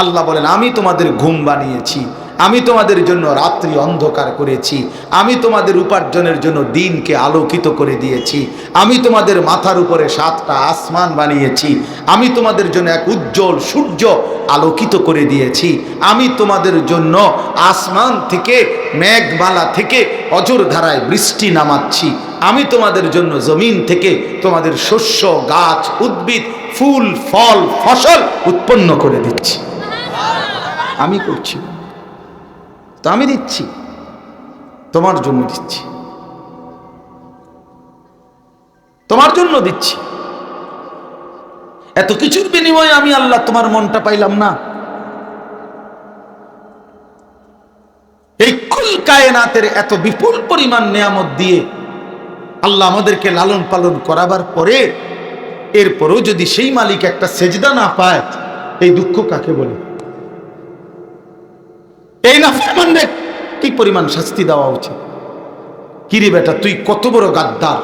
আল্লাহ বলেন, আমি তোমাদের ঘুম বানিয়েছি, আমি তোমাদের জন্য রাত্রি অন্ধকার করেছি, আমি তোমাদের উপার্জনের জন্য দিনকে আলোকিত করে দিয়েছি, আমি তোমাদের মাথার উপরে সাতটা আসমান বানিয়েছি, আমি তোমাদের জন্য এক উজ্জ্বল সূর্য আলোকিত করে দিয়েছি, আমি তোমাদের জন্য আসমান থেকে, মেঘমালা থেকে অজর ধারায় বৃষ্টি নামাচ্ছি, আমি তোমাদের জন্য জমিন থেকে তোমাদের শস্য, গাছ, উদ্ভিদ, ফুল, ফল, ফসল উৎপন্ন করে দিচ্ছি। আমি করছি। তো আমি দিচ্ছি। তোমার জন্য দিচ্ছি। তোমার জন্য দিচ্ছি। এত কিছুর বিনিময়ে আমি আল্লাহ তোমার মনটা পাইলাম না। এই কুল কায়নাতের এত বিপুল পরিমাণ নেয়ামত দিয়ে আল্লাহ আমাদেরকে লালন পালন করাবার পরে এরপরও যদি সেই মালিক একটা সেজদা না পায়, এই দুঃখ কাকে বলে? এই নাফরমানদের কি পরিমাণ শাস্তি দেওয়া উচিত? কিরে বেটা, তুই কত বড় গাদ্দার?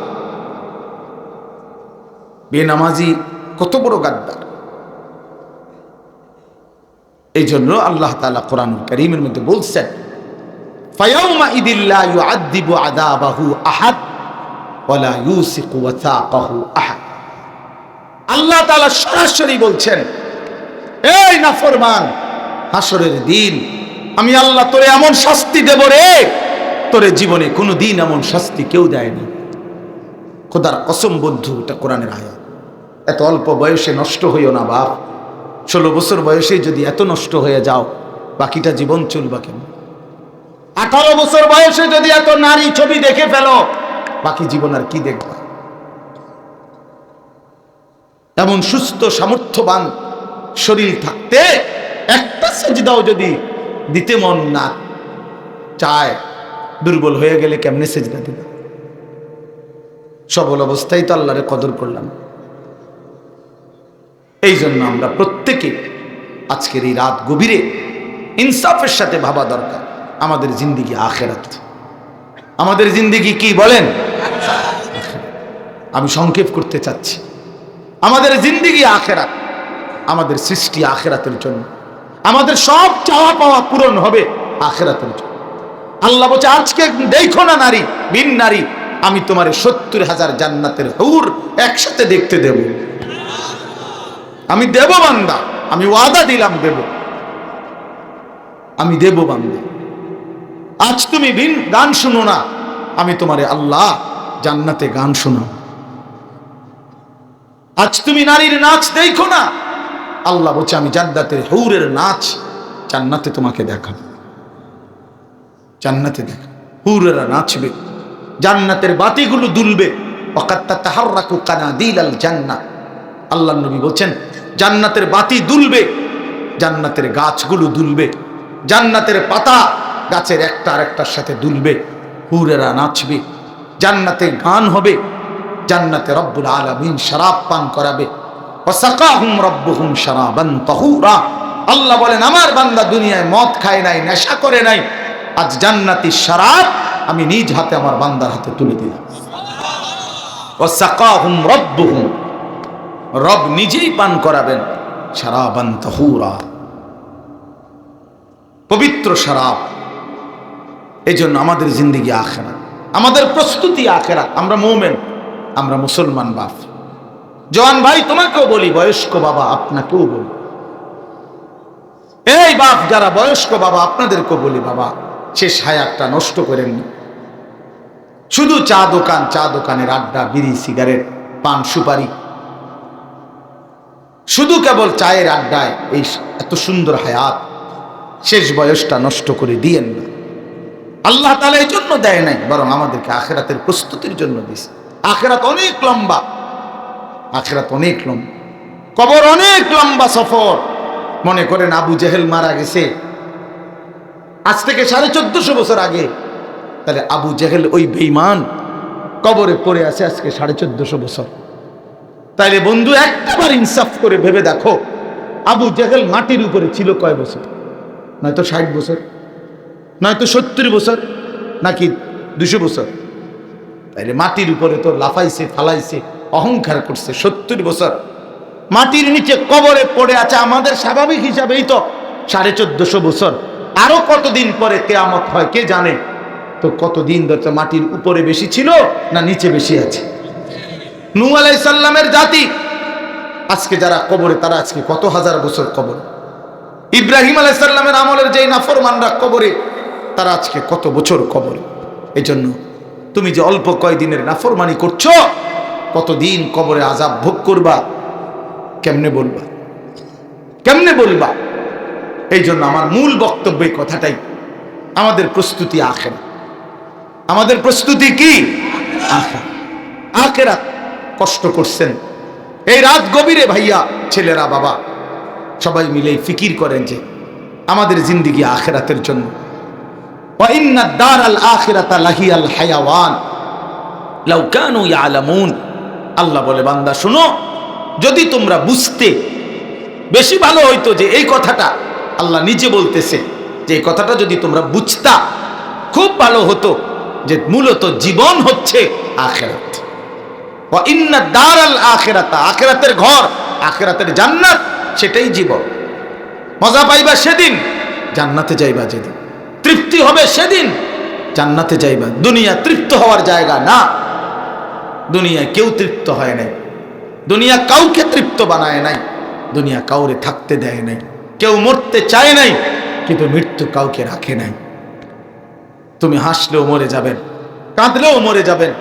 বেনামাজি কত বড় গাদ্দার? এই জন্য আল্লাহ তালা কোরআন করিমের মধ্যে বলছেন আল্লাহ সরাসরি বলছেন, এই নাফরমান হাসরের দিন আমি আল্লাহ তোরে এমন শাস্তি দেব রে, তোরে জীবনে কোনো দিন এমন শাস্তি কেউ দেয়নি খোদার কসম বন্ধু, এটা কোরআনের আয়াত। এত অল্প বয়সে নষ্ট হইও না বাপ। ষোলো বছর বয়সে যদি এত নষ্ট হয়ে যাও, বাকিটা জীবন চলবা কেন আঠারো বছর বয়সে যদি এত নারী ছবি দেখে ফেলো, বাকি জীবন আর কি দেখবা? এমন সুস্থ, সামর্থ্যবান শরীর থাকতে একটা সেজদাও যদি দিতে মন না চায়, দুর্বল হয়ে গেলে কেমনে সেজদা দিবে? সবল অবস্থায় তো আল্লাহরে কদর করলাম। এই জন্য আমরা প্রত্যেকে আজকের এই রাত গভীরে ইনসাফের সাথে ভাবা দরকার, আমাদের জিন্দিগি আখেরাত। আমাদের জিন্দিগি কি বলেন? আমি সংক্ষেপ করতে চাচ্ছি। আমাদের জিন্দিগি আখেরাত, আমাদের সৃষ্টি আখেরাতের জন্য। আমাদের সব চাওয়া পাওয়া পূরণ হবে আখেরাতের জন্য। আল্লাহ বলছে, আজকে দেখো না নারী, বিন নারী, আমি তোমার সত্তর হাজার জান্নাতের হুর একসাথে দেখতে দেব। আমি দেব বান্দা, আমি ওয়াদা দিলাম দেব। আমি দেব বান্দা। আজ তুমি বিন, গান শুনো না, আমি তোমারে আল্লাহ জান্নাতে গান শোনাও আজ তুমি নারীর নাচ দেখো না আল্লাহ বলছে, আমি জান্নাতের হৌরের নাচ জান্নাতে তোমাকে দেখাবো। জান্নাতে দেখ, হুরেরা নাচবে, জান্নাতের বাতিগুলো দুলবে। অকাত্তা তাহার রাখু কানা দিল জান্না আল্লাহ নবী বলছেন, জান্নাতের বাতি দুলবে, জান্নাতের গাছগুলো দুলবে, জান্নাতের পাতা গাছের একটা আরেকটার সাথে দুলবে, হুরেরা নাচবে, জান্নাতে গান হবে, জান্নাতে রব্বুল আলামিন শরাব পান করাবে ওয়াসাকাহুম রব্বুহুম শরাবান তাহুরা। আল্লাহ বলেন, আমার বান্দা দুনিয়ায় মদ খায় নাই, নেশা করে নাই। আজ জান্নাতি শরাব আমি নিজ হাতে আমার বান্দার হাতে তুলে দিলাম। ওয়াসাকাহুম রব্বুহুম। রব নিজেই পান করাবেন। শরাবান তাহুরা। পবিত্র শরাব এই জন্য আমাদের জিন্দিগি আখেরা আমাদের প্রস্তুতি আখেরা আমরা মোমেন, আমরা মুসলমান বাপ জওয়ান ভাই, তোমাকেও বলি, বয়স্ক বাবা আপনাকেও বলি। এই বাপ, যারা বয়স্ক বাবা, আপনাদেরকেও বলি বাবা শেষ হায়াতটা নষ্ট করেননি শুধু চা দোকান, চা দোকানের আড্ডা, বিড়ি, সিগারেট, পান, সুপারি। শুধু কেবল চায়ের আড্ডায় এই এত সুন্দর হায়াত, শেষ বয়সটা নষ্ট করে দিয়েন না। আল্লাহ তালা এই জন্য দেয় নাই, বরং আমাদেরকে আখেরাতের প্রস্তুতির জন্য দিছে আখেরাত অনেক লম্বা। আখেরাত অনেক লম্বা। কবর অনেক লম্বা সফর। মনে করেন আবু জেহেল মারা গেছে। আজ থেকে সাড়ে চোদ্দশো বছর আগে। তাহলে আবু জেহেল ওই বেইমান কবরে পড়ে আছে আজকে সাড়ে চোদ্দশো বছর। তাইলে বন্ধু, একটাবার ইনসাফ করে ভেবে দেখো, আবু জেহেল মাটির উপরে ছিল কয় বছর? নয়তো ষাট বছর? নয়তো সত্তর বছর? নাকি দুশো বছর? তাইলে মাটির উপরে তো লাফাইছে, ফালাইছে। অহংকার করছে, সত্তর বছর। মাটির নিচে কবরে পড়ে আছে, আমাদের স্বাভাবিক হিসাবেই তো সাড়ে চোদ্দশো বছর। আরও কতদিন পরে কেয়ামত হয়, কে জানে? তো কতদিন ধরে মাটির উপরে বেশি ছিল না নিচে বেশি আছে? নু আলাইসাল্লামের জাতি, আজকে যারা কবরে, তারা আজকে কত হাজার বছর কবর? ইব্রাহিম আলাইসাল্লামের আমলের যেই নাফরমানরা কবরে, তারা আজকে কত বছর কবরে? এই জন্য তুমি যে অল্প কয়দিনের নাফরমানি করছ কতদিন কবরে আজাব ভোগ করবা? কেমনে বলবা? কেমনে বলবা? এই জন্য আমার মূল বক্তব্য এই কথাটাই। আমাদের প্রস্তুতি আখের আমাদের প্রস্তুতি কি? আখের আখেরা কষ্ট করছেন। এই রাত গভীরে ভাইয়া, ছেলেরা, বাবা, সবাই মিলে ফিকির করেন যে আমাদের জিন্দিগি আখেরাতের জন্য। ওয়াইন্না দারাল আখিরাতা লাহিয়াল হায়াওয়ান। লাউ কানু ইয়ালামুন। আল্লাহ বলে, বান্দা, শুনো। যদি তোমরা বুঝতে বেশি ভালো হইতো যে এই কথাটা আল্লাহ নিজে বলতেছে, যে এই কথাটা যদি তোমরা বুঝতা, খুব ভালো হতো যে মূলত জীবন হচ্ছে আখেরাত। ইন্না দারাল আখিরাতা, আখিরাতের ঘর, আখেরাতের জান্নাত, সেটাই জীবন। মজা পাইবা সেদিন, জান্নাতে যাইবা যেদিন। তৃপ্তি হবে সেদিন, জান্নাতে যাইবা। দুনিয়া তৃপ্ত হওয়ার জায়গা না। দুনিয়ায় কেউ তৃপ্ত হয় নাই। দুনিয়া কাউকে তৃপ্ত বানায় নাই। দুনিয়া কাউরে থাকতে দেয় নাই। কেউ মরতে চায় নাই, কিন্তু মৃত্যু কাউকে রাখে নাই। তুমি হাসলেও মরে যাবেন, কাঁদলেও মরে যাবেন,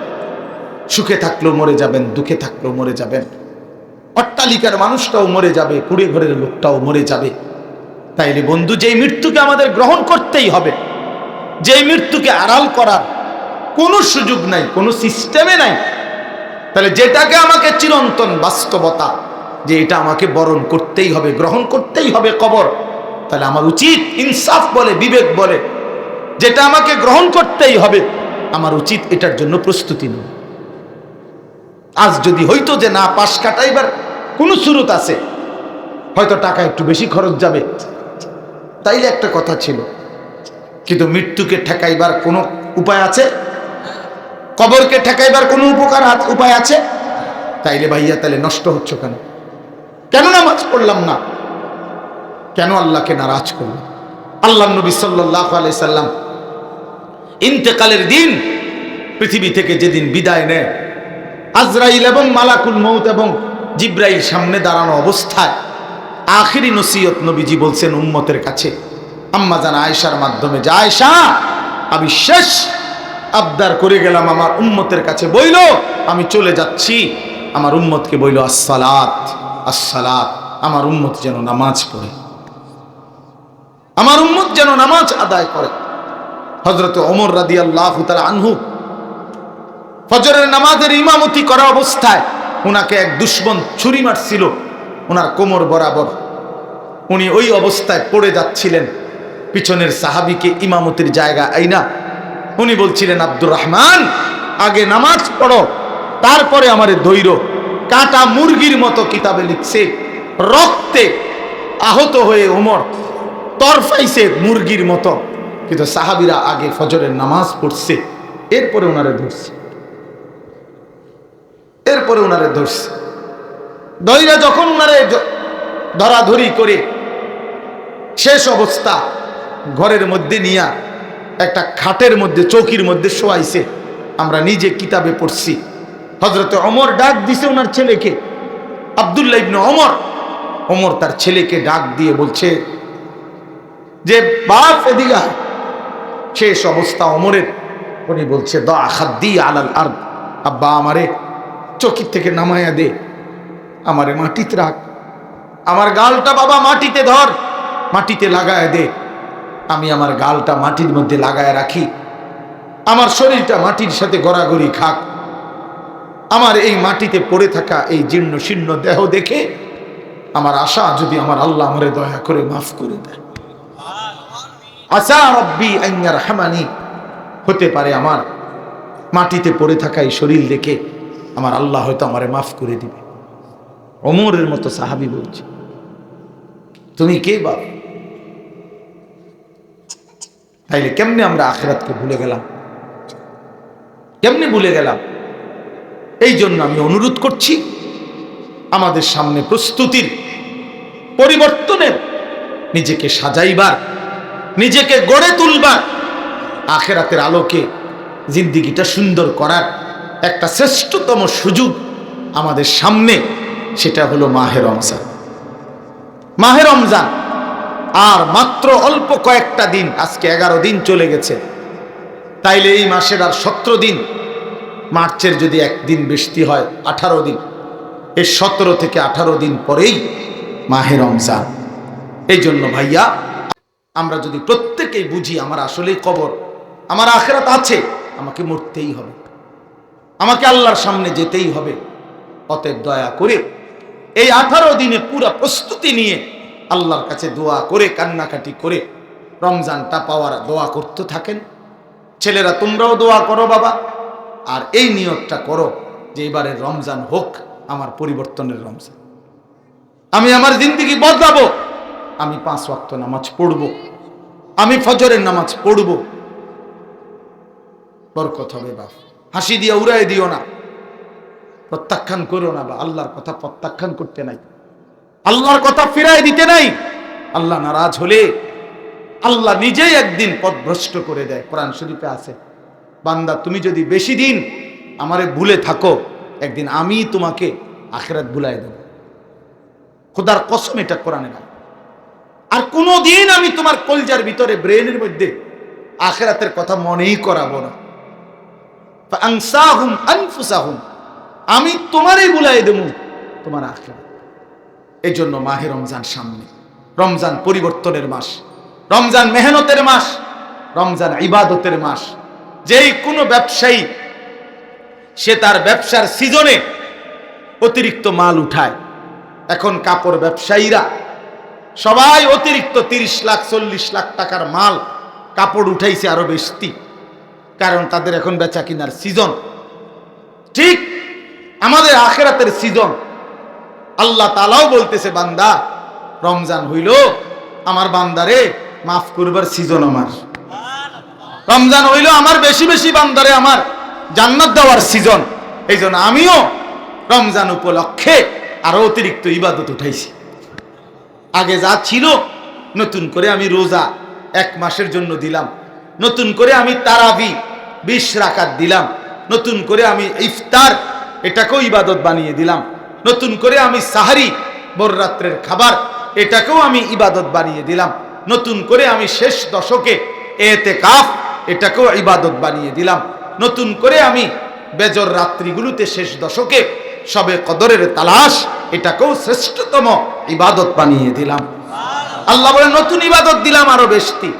সুখে থাকলেও মরে যাবেন, দুঃখে থাকলেও মরে যাবেন। অট্টালিকার মানুষটাও মরে যাবে, কুড়ে ঘরের লোকটাও মরে যাবে। তাইলে বন্ধু, যেই মৃত্যুকে আমাদের গ্রহণ করতেই হবে, যেই মৃত্যুকে আড়াল করার কোনো সুযোগ নাই, কোনো সিস্টেমে নাই তাহলে যেটাকে আমাকে চিরন্তন বাস্তবতা, যে এটা আমাকে বরণ করতেই হবে, গ্রহণ করতেই হবে কবর, তাহলে আমার উচিত ইনসাফ বলে, বিবেক বলে, যেটা আমাকে গ্রহণ করতেই হবে, আমার উচিত এটার জন্য প্রস্তুতি নেব আজ যদি হইতো যে না, পাশ কাটাইবার কোনো সুরত আছে, হয়তো টাকা একটু বেশি খরচ যাবে। তাইলে একটা কথা ছিল, কিন্তু মৃত্যুকে ঠেকাইবার কোনো উপায় আছে? কবরকে ঠেকাইবার কোনো উপকার উপায় আছে? তাইলে ভাইয়া তাহলে নষ্ট হচ্ছে কেন? কেন নামাজ পড়লাম না? কেন আল্লাহকে নারাজ করলাম? আল্লাহ নবী সাল্লাহ আলাই সাল্লাম ইন্তেকালের দিন পৃথিবী থেকে যেদিন বিদায় নেয়, আজরাইল এবং মালাকুল মৌত এবং জিব্রাইল সামনে দাঁড়ানো অবস্থায় আখিরি নসিয়ত নবীজি বলছেন উম্মতের কাছে, আম্মা জান আয়েশার মাধ্যমে, যা আয়েশা, আমি শেষ। আবদার করে গেলাম, আমার উম্মতের কাছে বইল, আমি চলে যাচ্ছি। আমার উম্মতকে বইল, আসসালাত আসসালাত, আমার উম্মত যেন নামাজ পড়ে। আমার উম্মত যেন নামাজ আদায় করে। হজরত ওমর রাদি আল্লাহ আনহু ফজরের নামাজের ইমামতি করা অবস্থায় ওনাকে এক দুশ্মন ছুরি মারছিল ওনার কোমর বরাবর। উনি ওই অবস্থায় পড়ে যাচ্ছিলেন, পিছনের সাহাবিকে ইমামতির জায়গা আইনা উনি বলছিলেন, আব্দুর রহমান, আগে নামাজ পড়ো, তারপরে আমারে দৈর কাটা মুরগির মতো কিতাবে লিখছে, রক্তে আহত হয়ে ওমর তরফাইছে মুরগির মতো। কিন্তু সাহাবিরা আগে ফজরের নামাজ পড়ছে, এরপরে ওনারে ধরছে। এরপরে ওনারে ধরছে। দইরা যখন ওনারে ধরাধরি করে, শেষ অবস্থা ঘরের মধ্যে নিয়া একটা খাটের মধ্যে, চৌকির মধ্যে শোয়াইছে। আমরা নিজে কিতাবে পড়ছি। হজরতে অমর ডাক দিছে ওনার ছেলেকে। আবদুল্লাহ ইবনে অমর অমর তার ছেলেকে ডাক দিয়ে বলছে যে, বাপ আয়। শেষ অবস্থা অমরের উনি বলছে, দ আখাদ্দি আলাল আর আব্বা, আমারে চকির থেকে নামায়া দে। আমারে মাটিতে রাখ। আমার গালটা বাবা মাটিতে ধর। মাটিতে লাগায় দে। আমি আমার গালটা মাটির মধ্যে লাগায় রাখি। আমার শরীরটা মাটির সাথে গড়াগড়ি খাক। আমার এই মাটিতে পড়ে থাকা এই জীর্ণ শীর্ণ দেহ দেখে আমার আশা যদি আমার আল্লাহ আমারে দয়া করে মাফ করে দেয় আসা রব্বি আইয়ার হামানি হতে পারে আমার মাটিতে পড়ে থাকা এই শরীর দেখে আমার আল্লাহ হয়তো আমারে মাফ করে দিবে। অমরের মতো সাহাবি বলছে, তুমি কে বাপ? তাইলে কেমনে আমরা আখেরাতকে ভুলে গেলাম? কেমনে ভুলে গেলাম? এই জন্য আমি অনুরোধ করছি, আমাদের সামনে প্রস্তুতির, পরিবর্তনের, নিজেকে সাজাইবার, নিজেকে গড়ে তুলবার, আখেরাতের আলোকে জিন্দিগিটা সুন্দর করার একটা শ্রেষ্ঠতম সুযোগ আমাদের সামনে, সেটা হলো মাহে রমজান। মাহে রমজান আর মাত্র অল্প কয়েকটা দিন, আজকে এগারো দিন চলে গেছে। তাইলে এই মাসের আর সতেরো দিন, মার্চের যদি একদিন বৃষ্টি হয়, আঠারো দিন। এর সতেরো থেকে আঠারো দিন পরেই মাহে রমজান। এই জন্য ভাইয়া, আমরা যদি প্রত্যেকেই বুঝি আমার আসলেই কবর, আমার আখেরাত আছে, আমাকে মরতেই হবে। আমাকে আল্লাহর সামনে যেতেই হবে। অতএব দয়া করে এই আঠারো দিনে পুরা প্রস্তুতি নিয়ে আল্লাহর কাছে দোয়া করে, কান্নাকাটি করে রমজানটা পাওয়ার দোয়া করতে থাকেন। ছেলেরা, তোমরাও দোয়া করো বাবা। আর এই নিয়তটা করো যে এবারের রমজান হোক, আমার পরিবর্তনের রমজান। আমি আমার জিন্দিগি বদলাবো। আমি পাঁচ ওয়াক্ত নামাজ পড়ব। আমি ফজরের নামাজ পড়ব। বরকত হবে বাপ। হাসি দিয়ে উড়াই দিও না। প্রত্যাখ্যান করো না বা আল্লাহর কথা প্রত্যাখ্যান করতে নাই। আল্লাহর কথা ফিরাই দিতে নাই। আল্লাহ নারাজ হলে আল্লাহ নিজেই একদিন পথ ভ্রষ্ট করে দেয়। কোরআন শরীফে আছে, বান্দা তুমি যদি বেশি দিন আমারে ভুলে থাকো, একদিন আমি তোমাকে আখেরাত ভুলাই দেব। খোদার কসম এটা কোরআনে না আর কোনো দিন আমি তোমার কলজার ভিতরে, ব্রেনের মধ্যে আখেরাতের কথা মনেই করাবো না। আমি তোমারই বুলাই দেবো তোমার আখেরাত। এই জন্য মাহে রমজান সামনে। রমজান পরিবর্তনের মাস। রমজান মেহনতের মাস। রমজান ইবাদতের মাস। যেই কোনো ব্যবসায়ী, সে তার ব্যবসার সিজনে অতিরিক্ত মাল উঠায়। এখন কাপড় ব্যবসায়ীরা সবাই অতিরিক্ত তিরিশ লাখ, চল্লিশ লাখ টাকার মাল কাপড় উঠাইছে আরও বেশি। কারণ তাদের এখন বেচা কিনার সিজন। ঠিক আমাদের আখেরাতের সিজন। আল্লাহ তালাও বলতেছে, বান্দা, রমজান হইল, আমার বান্দারে মাফ করবার সিজন আমার। রমজান হইল আমার বেশি বেশি বান্দারে আমার জান্নাত দেওয়ার সিজন এই জন্য আমিও রমজান উপলক্ষে আরও অতিরিক্ত ইবাদত উঠাইছি। আগে যা ছিল নতুন করে আমি রোজা এক মাসের জন্য দিলাম। নতুন করে আমি তারাবি বিশ রাকাত দিলাম। নতুন করে আমি ইফতার, এটাকেও ইবাদত বানিয়ে দিলাম। নতুন করে আমি সাহারি বররাত্রের খাবার, এটাকেও আমি ইবাদত বানিয়ে দিলাম। নতুন করে আমি শেষ দশকে এতে কাফ এটাকেও ইবাদত বানিয়ে দিলাম। নতুন করে আমি বেজর রাত্রিগুলোতে শেষ দশকে সবে কদরের তালাশ, এটাকেও শ্রেষ্ঠতম ইবাদত বানিয়ে দিলাম। আল্লাহ বলে, নতুন ইবাদত দিলাম আরও বেশি,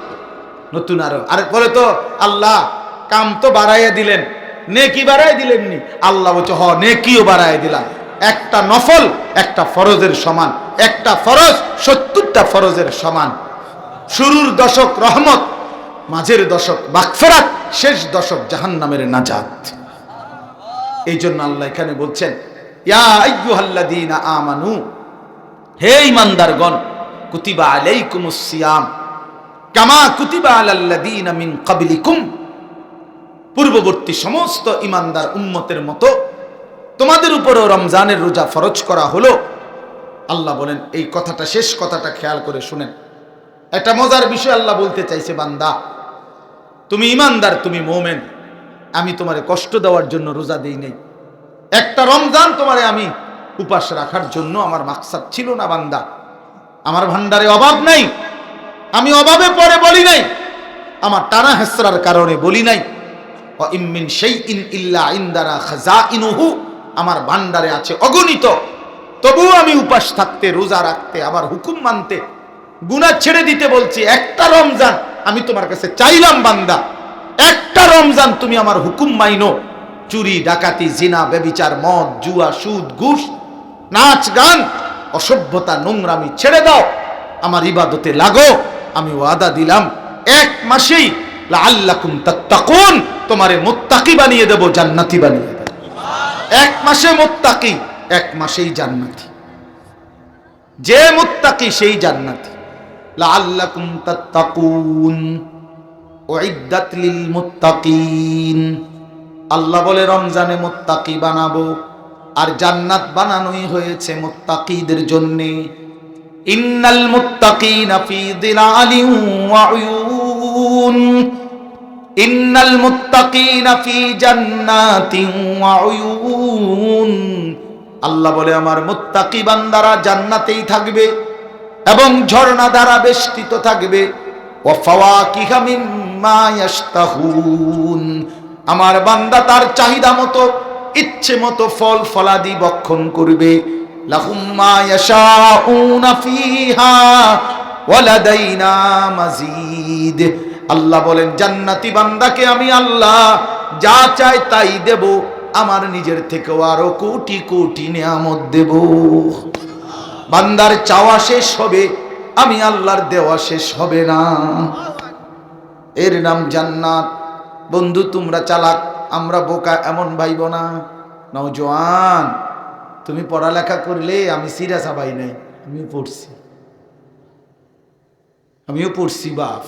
নতুন আরও। আর পরে তো, আল্লাহ, কাম তো বাড়াইয়া দিলেন, নেকি বাড়াই দিলেননি? আল্লাহ বলছে, হ, নেকিও বাড়াই দিলাম। একটা নফল, একটা ফরজের সমান। একটা ফরজ, সত্তরটা ফরজের সমান। শুরুর দশক রহমত, মাঝের দশক বাকফেরাত শেষ দশক জাহান্নামের নাজাত। এই জন্য আল্লাহ এখানে বলছেন আমানু, হে ঈমানদারগণ, কুতিবা আলাইকুমুস সিয়াম, কামা কুতিবা আলাল্লাযীনা মিন পূর্ববর্তী সমস্ত ঈমানদার উম্মতের মতো তোমাদের উপরও রমজানের রোজা ফরজ করা হলো। আল্লাহ বলেন, এই কথাটা, শেষ কথাটা খেয়াল করে শুনেন। একটা মজার বিষয় আল্লাহ বলতে চাইছে, বান্দা, তুমি ইমানদার, তুমি মোমেন। আমি তোমারে কষ্ট দেওয়ার জন্য রোজা দেই নেই। একটা রমজান তোমারে আমি উপাস রাখার জন্য আমার মাকসাদ ছিল না, বান্দা। আমার ভান্ডারে অভাব নাই। আমি অভাবে পরে বলি নাই। আমার টানা হেসরার কারণে বলি নাই। সেই ইন ইল্লা ইন্দারা খাজা ইনুহু আমার ভান্ডারে আছে অগণিত। তবুও আমি উপাস থাকতে, রোজা রাখতে আবার হুকুম মানতে, গুনাহ ছেড়ে দিতে বলছি, একটা রমজান আমি তোমার কাছে চাইলাম, বান্দা। একটা রমজান তুমি আমার হুকুম মাইনো। চুরি, ডাকাতি, জিনা বেবিচার মদ, জুয়া, সুদ, ঘুষ, নাচ, গান, অসভ্যতা, নোংরামি ছেড়ে দাও। আমার ইবাদতে লাগো, আমি ওয়াদা দিলাম। এক মাসেই লাআল্লাকুম তাত্তাকুন, তোমারে মুত্তাকি বানিয়ে দেব, জান্নাতি বানিয়ে এক মাসে মুত্তাকি, এক মাসেই জান্নাতি। যে মুত্তাকি, সেই জান্নাতি। লাআল্লাকুম তাত্তাকুন, উইদ্দাত লিল মুত্তাকিন। আল্লাহ বলে, রমজানে মুত্তাকি বানাবো। আর জান্নাত বানানোই হয়েছে মুত্তাকিদের জন্যে। ইন্নাল মুত্তাকিনা ফি দিলালিন ওয়া উয়ুন। ইন্নাল মুত্তাকিনা ফি জান্নাতিন ওয়া উয়ুন। আল্লাহ বলে, আমার মুত্তাকি বান্দারা জান্নাতেই থাকবে এবং ঝর্ণা দ্বারা বেষ্টিত থাকবে। ওয়া ফাওয়াকিহা মিম্মা ইয়াশতাহুন। আমার বান্দা তার চাহিদা মতো, ইচ্ছে মতো ফল ফলাদি বক্ষণ করবে। লাহুম মা ইয়াশাউনা ফিহা ওয়ালাদাইনা মাজিদ। আল্লাহ বলেন, জান্নাতি বান্দাকে আমি আল্লাহ যা চাই তাই দেব, আমার নিজের থেকেও আরও কোটি কোটি নিয়ামত দেব। বান্দার চাওয়া শেষ হবে, আমি আল্লাহর দেওয়া শেষ হবে না। এর নাম জান্নাত। বন্ধু, তোমরা চালাক, আমরা বোকা, এমন ভাইব না। নওজোয়ান তুমি পড়ালেখা করলে আমি সিরিয়াস ভাই নাই, আমিও পড়ছি। আমিও পড়ছি, বাপ।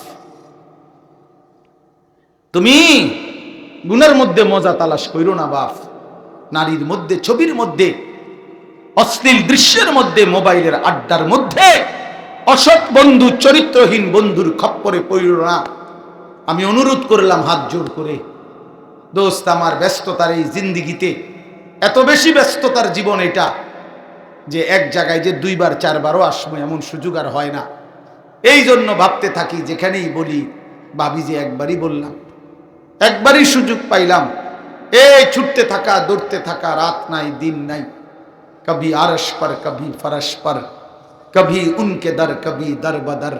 তুমি গুণের মধ্যে মজা তালাশ করো না, বাপ। নারীর মধ্যে, ছবির মধ্যে, অশ্লীল দৃশ্যের মধ্যে, মোবাইলের আড্ডার মধ্যে, অসৎ বন্ধু, চরিত্রহীন বন্ধুর খপ্পরে পড়ল না। আমি অনুরোধ করলাম হাত জোর করে। দোস্ত, আমার ব্যস্ততার এই জিন্দিগিতে এত বেশি ব্যস্ততার জীবন এটা যে এক জায়গায় যে দুইবার, চারবারও আসব এমন সুযোগ আর হয় না। এই জন্য ভাবতে থাকি, যেখানেই বলি, ভাবি যে একবারই বললাম। একবারই সুযোগ পাইলাম এই ছুটতে থাকা দৌড়তে থাকা রাত নাই দিন নাই কবি আরস पर कभी फरश पर कभी उनके दर कभी दर बदर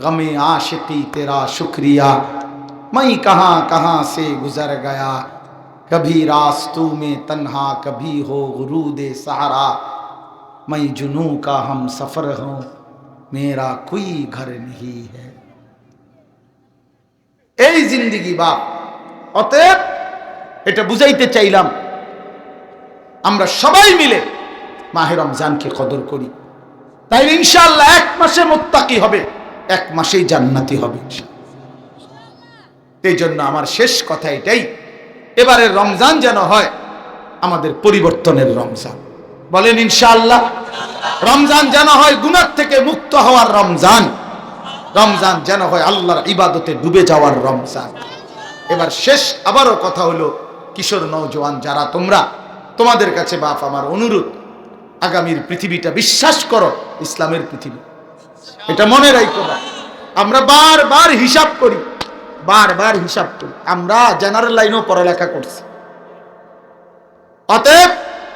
गमे आशिकी तेरा शुक्रिया मैं कहाँ कहाँ से गुजर गया कभी रास्तों में तन्हा कभी हो गुरूद सहारा मैं जुनू का हम सफ़र हूँ मेरा कोई घर नहीं है এই জিন্দিগি বাপ অতএব এটা বুঝাইতে চাইলাম, আমরা সবাই মিলে মাহে রমজানকে কদর করি। তাই ইনশাল্লাহ এক মাসে মোত্তাকি হবে, এক মাসেই জান্নাতি হবে। এই জন্য আমার শেষ কথা এটাই এবারে রমজান যেন হয়, আমাদের পরিবর্তনের রমজান। বলেন ইনশাআল্লাহ, রমজান যেন হয় গুনার থেকে মুক্ত হওয়ার রমজান রমজান যেন হয় আল্লাহর ইবাদতে ডুবে যাওয়ার রমজান। এবার শেষ আবারও কথা হলো কিশোর নৌজওয়ান যারা তোমরা, তোমাদের কাছে বাপ আমার অনুরোধ, আগামীর পৃথিবীটা বিশ্বাস করো ইসলামের পৃথিবী। এটা মনে রাখো আমরা বারবার হিসাব করি, বারবার হিসাব করি। আমরা জেনারেল লাইনেও পড়ালেখা করছি। অতএব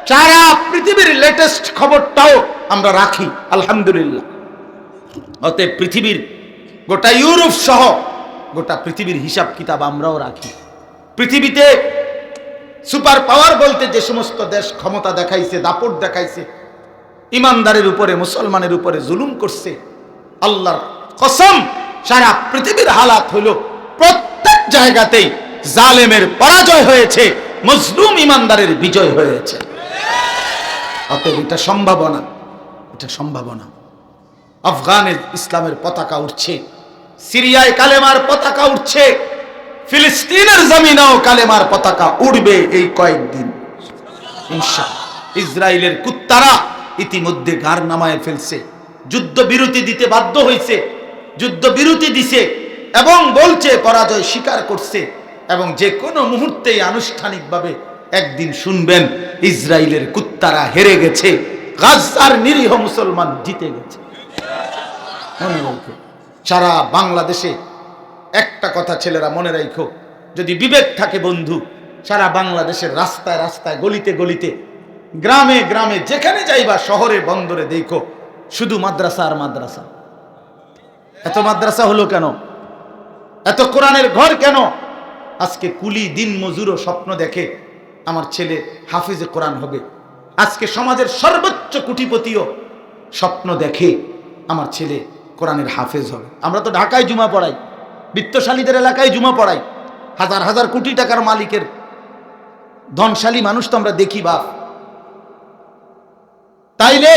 সারা পৃথিবীর লেটেস্ট খবরটাও আমরা রাখি, আলহামদুলিল্লাহ। অতএব পৃথিবীর গোটা ইউরোপ সহ গোটা পৃথিবীর হিসাব কিতাব আমরাও রাখি। পৃথিবীতে সুপার পাওয়ার বলতে যে সমস্ত দেশ ক্ষমতা দেখাইছে, দাপট দেখাইছে, ইমানদারের উপরে, মুসলমানের উপরে জুলুম করছে, আল্লাহর কসম সারা পৃথিবীর হালাত হলো প্রত্যেক জায়গাতেই জালেমের পরাজয় হয়েছে, মজলুম ইমানদারের বিজয় হয়েছে। অতএব এটা সম্ভাবনা এটা সম্ভাবনা। আফগানের ইসলামের পতাকা উঠছে। সিরিয়ায় কালেমার পতাকা উঠছে। ফিলিস্তিনের জমিনেও কালেমার পতাকা উড়বে এই কয়েকদিন। ইসরায়েলের কুত্তারা ইতিমধ্যে গার নামায় ফেলছে। যুদ্ধ বিরতি দিতে বাধ্য হয়েছে যুদ্ধ বিরতি দিছে এবং বলছে, পরাজয় স্বীকার করছে এবং যে কোনো মুহূর্তেই আনুষ্ঠানিকভাবে একদিন শুনবেন, ইসরায়েলের কুত্তারা হেরে গেছে। গাজার নিরীহ মুসলমান জিতে গেছে। সারা বাংলাদেশে একটা কথা ছেলেরা মনে রাখো যদি বিবেক থাকে বন্ধু, সারা বাংলাদেশের রাস্তায় রাস্তায়, গলিতে গলিতে, গ্রামে গ্রামে, যেখানে যাইবা, শহরে বন্দরে দেখো, শুধু মাদ্রাসা আর মাদ্রাসা। এত মাদ্রাসা হলো কেন? এত কোরআনের ঘর কেন? আজকে কুলি, দিন মজুরও স্বপ্ন দেখে আমার ছেলে হাফিজে কোরআন হবে। আজকে সমাজের সর্বোচ্চ কুটিপতিও স্বপ্ন দেখে আমার ছেলে কোরআনের হাফেজ হবে। আমরা তো ঢাকায় জুমা পড়াই, বিত্তশালীদের এলাকায় জুমা পড়াই। হাজার হাজার কোটি টাকার মালিকের ধনশালী মানুষ তো আমরা দেখি বাপ। তাইলে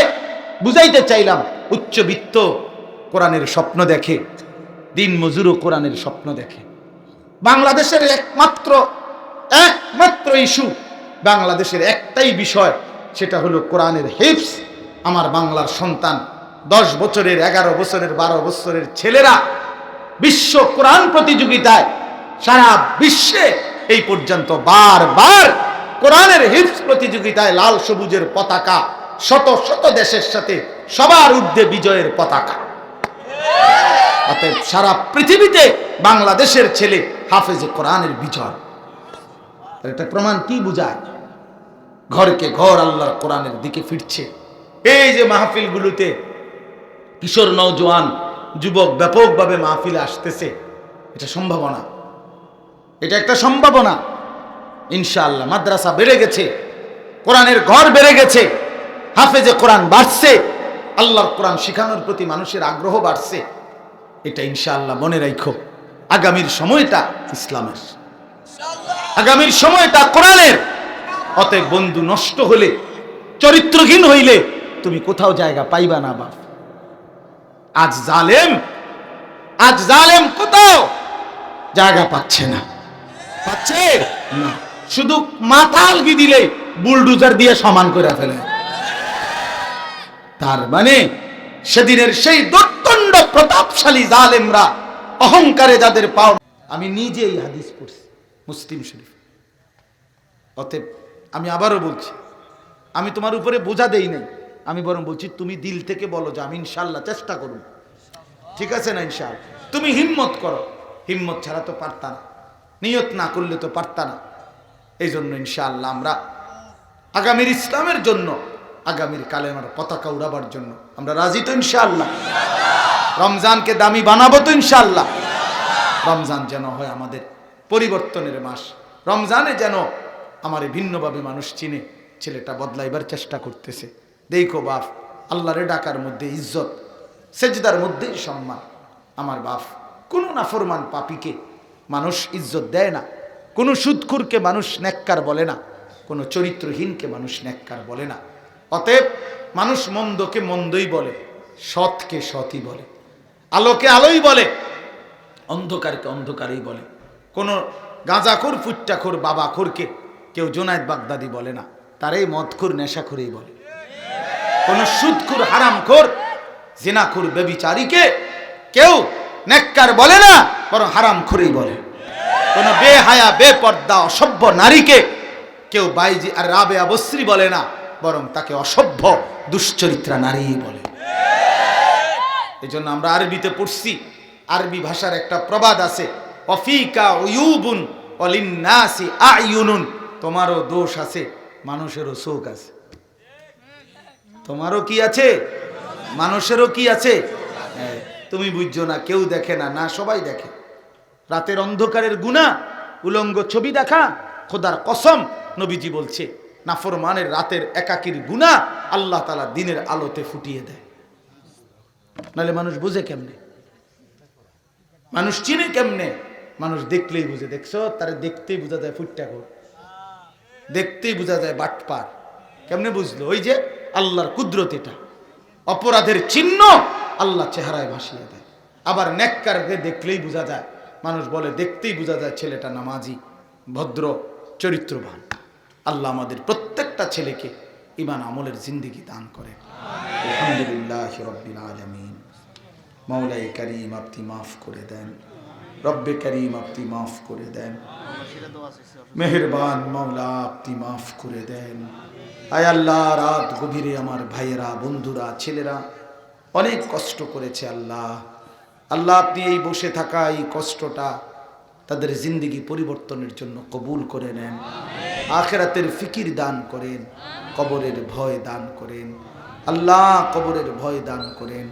বুঝাইতে চাইলাম উচ্চবিত্ত কোরআনের স্বপ্ন দেখে, দিন মজুরও কোরআনের স্বপ্ন দেখে। বাংলাদেশের একমাত্র একমাত্র ইস্যু, বাংলাদেশের একটাই বিষয়, সেটা হলো কোরআনের হিপস আমার বাংলার সন্তান। দশ বছরের, এগারো বছরের, বারো বছরের ছেলেরা বিশ্ব কোরআন প্রতিযোগিতায় সারা বিশ্বে এই পর্যন্ত বারবার কোরআনের হিপস প্রতিযোগিতায় লাল সবুজের পতাকা, শত শত দেশের সাথে সবার ঊর্ধ্বে বিজয়ের পতাকা। অতএব সারা পৃথিবীতে বাংলাদেশের ছেলে হাফেজে কোরআনের বিজয়। এটা প্রমাণ কি বুঝায়? ঘরকে ঘর আল্লাহর কোরআনের দিকে ফিরছে। এই যে মাহফিলগুলোতে কিশোর নৌজওয়ান যুবক ব্যাপকভাবে মাহফিলে আসতেছে। এটা সম্ভাবনা। এটা একটা সম্ভাবনা। ইনশাআল্লাহ, মাদ্রাসা বেড়ে গেছে, কোরআনের ঘর বেড়ে গেছে, হাফেজে কোরআন বাড়ছে, আল্লাহর কোরআন শিখানোর প্রতি মানুষের আগ্রহ বাড়ছে। এটা ইনশাআল্লাহ মনে রাখো আগামীর সময়টা ইসলামের। আগামীর সময়টা কোরআনের। অতএব বন্ধু নষ্ট হলে, চরিত্রহীন হইলে তুমি কোথাও জায়গা পাইবা না বাপ। আজ জালেম আজ জালেম কোথাও জায়গা পাচ্ছে না। পাচ্ছে? না। শুধু মাথা আলগি দিলে বুলডুজার দিয়ে সমান করে ফেলে। তার মানে সেদিনের সেই দোর্দণ্ড প্রতাপশালী জালেমরা অহংকারে যাদের পাও আমি নিজেই হাদিস পড়ছি, মুসলিম শরীফ। অতএব আমি আবারও বলছি, আমি তোমার উপরে বোঝা দেই নাই। আমি বরং বলছি, তুমি দিল থেকে বলো যে আমি ইনশাল্লাহ চেষ্টা করব। ঠিক আছে না ইনশাল তুমি হিম্মত করো। হিম্মত ছাড়া তো পারতা না। নিয়ত না করলে তো পারতা না। এই জন্য ইনশাআল্লাহ আমরা আগামীর ইসলামের জন্য, আগামীর কালেমার পতাকা উড়াবার জন্য আমরা রাজি তো ইনশাআল্লাহ। রমজানকে দামি বানাবো তো ইনশাআল্লাহ। রমজান যেন হয় আমাদের পরিবর্তনের মাস। রমজানে যেন আমার ভিন্নভাবে মানুষ চিনে, ছেলেটা বদলাইবার চেষ্টা করতেছে। দেখো বাপ, আল্লাহরে ডাকার মধ্যে ইজ্জত, সেজদার মধ্যেই সম্মান। আমার বাপ, কোনো নাফরমান পাপিকে মানুষ ইজ্জত দেয় না, কোনো সুদখুরকে মানুষ নেককার বলে না, কোনো চরিত্রহীনকে মানুষ নেককার বলে না। অতএব মানুষ মন্দকে মন্দই বলে, সৎকে সৎই বলে, আলোকে আলোই বলে, অন্ধকারকে অন্ধকারই বলে। কোনো গাঁজাখোর, ফুট্টাখোর, বাবাখোরকে কেউ জোনায়দ বাগদাদি বলে না, তারাই মদখোর, নেশাখোরেই বলে। কোনো সুদখুর হারামখোর, জিনাখুর বেবিচারীকে কেউ নেককার বলে না, বরং হারামখোরেই বলে। কোন বেহায়া, বেপর্দা, অসভ্য নারীকে কেউ বাইজি আর রাবে আবশ্রী বলে না, বরং তাকে অসভ্য, দুশ্চরিত্রা নারী বলে। এই জন্য আমরা আরবিতে পড়ছি, আরবি ভাষার একটা প্রবাদ আছে, অফিকা উয়ুবুন অলিন্নাসি আয়ুনুন, তোমারও দোষ আছে, মানুষেরও শোক আছে। তোমারও কি আছে? মানুষেরও কি আছে? হ্যাঁ, তুমি বুঝছ না কেউ দেখে না না সবাই দেখে। রাতের অন্ধকারের গুণা উলঙ্গ ছবি দেখা খোদার কসম নবীজি বলছে নাফরমানের রাতের একাকির গুণা আল্লাহ তালা দিনের আলোতে ফুটিয়ে দেয়। নাহলে মানুষ বুঝে কেমনে? মানুষ চিনে কেমনে? মানুষ দেখলেই বুঝে। দেখছ? তারে দেখতেই বোঝা যায় ফুটটা কর দেখতেই বোঝা যায় বাটপার। কেমনে বুঝলো? ওই যে আল্লাহর কুদরত এটা। অপরাধের চিহ্ন আল্লাহ চেহারায় ভাসিয়ে দেয়। আবার নেককারকে দেখলেই বোঝা যায়, মানুষ বলে, দেখতেই বোঝা যায় ছেলেটা নামাজি, ভদ্র, চরিত্রবান। আল্লাহ আমাদের প্রত্যেকটা ছেলেকে ইমান আমলের জিন্দিগি দান করে আলহামদুলিল্লাহ রব্বিল আলমিন। মৌলাই করিম আপনি মাফ করে দেন। রব্বে করিম আপনি মাফ করে দেন। মেহেরবান মৌলা আপনি মাফ করে দেন। আয় আল্লাহ, রাত গভীরে আমার ভাইয়েরা, বন্ধুরা, ছেলেরা, অনেক কষ্ট করেছে আল্লাহ। আল্লাহ, আপনি এই বসে থাকা এই কষ্টটা তাদের জিন্দিগি পরিবর্তনের জন্য কবুল করে নেন। আখেরাতের ফিকির দান করেন, কবরের ভয় দান করেন। আল্লাহ কবরের ভয় দান করেন,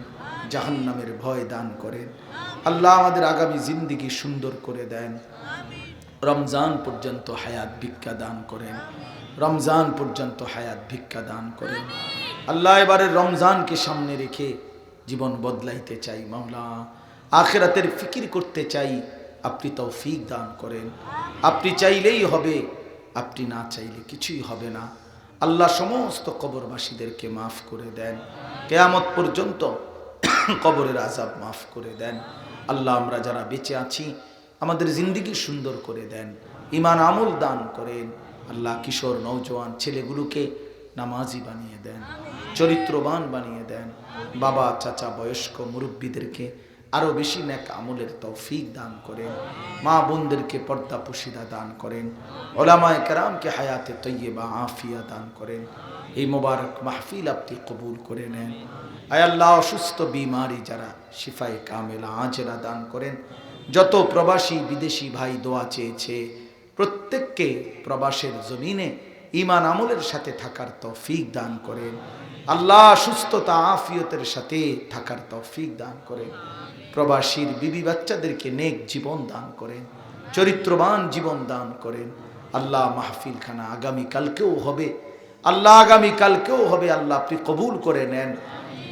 জাহান্নামের ভয় দান করেন। আল্লাহ আমাদের আগামী জিন্দিগি সুন্দর করে দেন। রমজান পর্যন্ত হায়াত ভিক্ষা দান করেন। রমজান পর্যন্ত হায়াত ভিক্ষা দান করেন। আল্লাহ এবারে রমজানকে সামনে রেখে জীবন বদলাইতে চাই মাওলা। আখেরাতের ফিকির করতে চাই, আপনি তৌফিক দান করেন। আপনি চাইলেই হবে, আপনি না চাইলে কিছুই হবে না। আল্লাহ সমস্ত কবরবাসীদেরকে মাফ করে দেন। কেয়ামত পর্যন্ত কবরের আজাব মাফ করে দেন। আল্লাহ আমরা যারা বেঁচে আছি আমাদের জিন্দিগি সুন্দর করে দেন ইমান আমল দান করেন। আল্লাহ কিশোর নৌজওয়ান ছেলেগুলোকে নামাজি বানিয়ে দেন চরিত্রবান বানিয়ে দেন। বাবা চাচা বয়স্ক মুরব্বীদেরকে আরও বেশি ন্যাক আমলের তৌফিক দান করেন। মা বোনদেরকে পর্দা পুশিদা দান করেন। ওলামায় কেরামকে হায়াতে তৈয়বা আফিয়া দান করেন। এই মোবারক মাহফিল আপনি কবুল করে নেন। আয় আল্লাহ, অসুস্থ বিমারি যারা শিফাই কামেলা আজেরা দান করেন। যত প্রবাসী বিদেশি ভাই দোয়া চেয়েছে, প্রত্যেককে প্রবাসের জমিনে ইমান আমলের সাথে থাকার তৌফিক দান করেন। আল্লাহ সুস্থতা, আফিয়তের সাথে থাকার তৌফিক দান করেন। প্রবাসীর বিবি বাচ্চাদেরকে নেক জীবন দান করেন, চরিত্রবান জীবন দান করেন। আল্লাহ মাহফিল খানা আগামী কালকেও হবে। আল্লাহ আগামী কালকেও হবে, আল্লাহ আপনি কবুল করে নেন।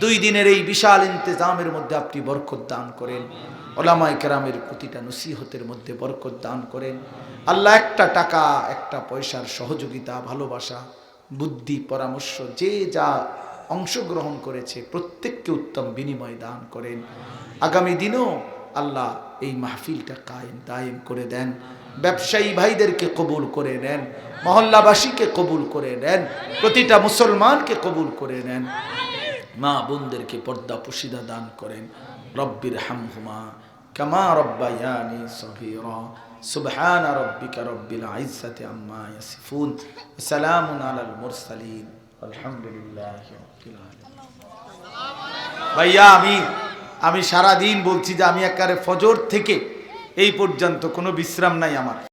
দুই দিনের এই বিশাল ইন্তেজামের মধ্যে আপনি বরকত দান করেন। ওলামাই কেরামের প্রতিটা নসিহতের মধ্যে বরকত দান করেন। আল্লাহ একটা টাকা, একটা পয়সার সহযোগিতা, ভালোবাসা, বুদ্ধি, পরামর্শ, যে যা অংশগ্রহণ করেছে, প্রত্যেককে উত্তম বিনিময় দান করেন। আগামী দিনেও আল্লাহ এই মাহফিলটা কায়েম দায়েম করে দেন। ব্যবসায়ী ভাইদেরকে কবুল করে নেন, মহল্লাবাসীকে কবুল করে নেন, প্রতিটা মুসলমানকে কবুল করে নেন। মা বোনদেরকে পর্দা পুশিদা দান করেন। রব্বির হামহুমা কামা রব্বায়ানি সগীরা। সুবহান রব্বিকা রব্বিল ইজ্জাতি আম্মা ইয়াসিফুন। সালামুন আলাল মুরসালিন। আলহামদুলিল্লাহি রাব্বিল আলামিন। ভাইয়া, আমি আমি সারা দিন বলছি যে আমি একবারে ফজর থেকে এই পর্যন্ত কোনো বিশ্রাম নাই আমার।